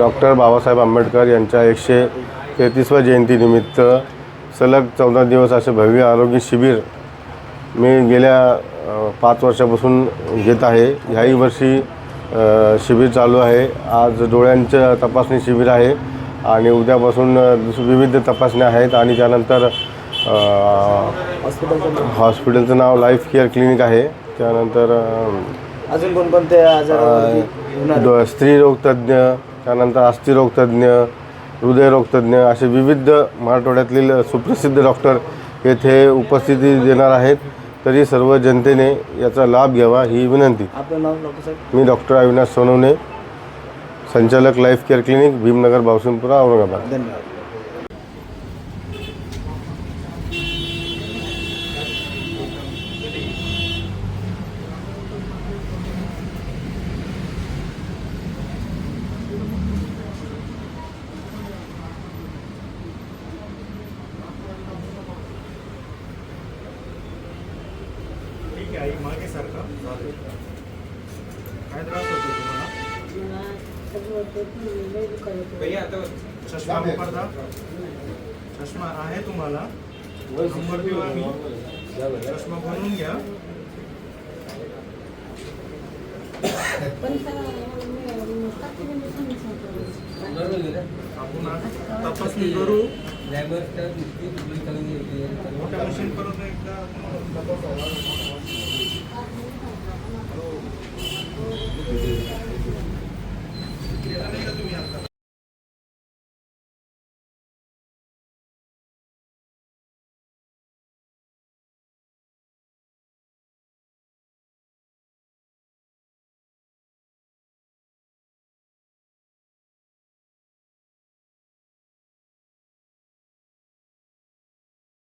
Doctor Babasaheb Ambedkar यांच्या एकशे तेहतीसव्या जयंतीनिमित्त सलग चौदा दिवस असे भव्य आरोग्य शिबिर मी गेल्या पाच वर्षापासून घेत आहे. ह्याही वर्षी शिबिर चालू आहे. आज डोळ्यांचं तपासणी शिबिर आहे आणि उद्यापासून विविध तपासण्या आहेत आणि त्यानंतर हॉस्पिटलचं नाव लाईफ केअर क्लिनिक आहे. त्यानंतर अजून कोणकोणते स्त्रीरोगतज्ञ त्यानंतर अस्थिरोगतज्ञ हृदयरोगतज्ञ असे विविध मराठवाड्यातील सुप्रसिद्ध डॉक्टर येथे उपस्थिती देणार आहेत. तरी सर्व जनतेने याचा लाभ घ्यावा ही विनंती. आपलं नाव डॉक्टर साहेब. मी डॉक्टर अविनाश सोनवणे संचालक life care clinic Bhimnagar Bawsingpura Aurangabad. धन्यवाद. ठीक आहे आई मागे सारखा काय त्रास होतो नंबर देऊ आम्ही चष्मा बनवून घ्या तपासणी करू मोठ्या मशीन करून एकदा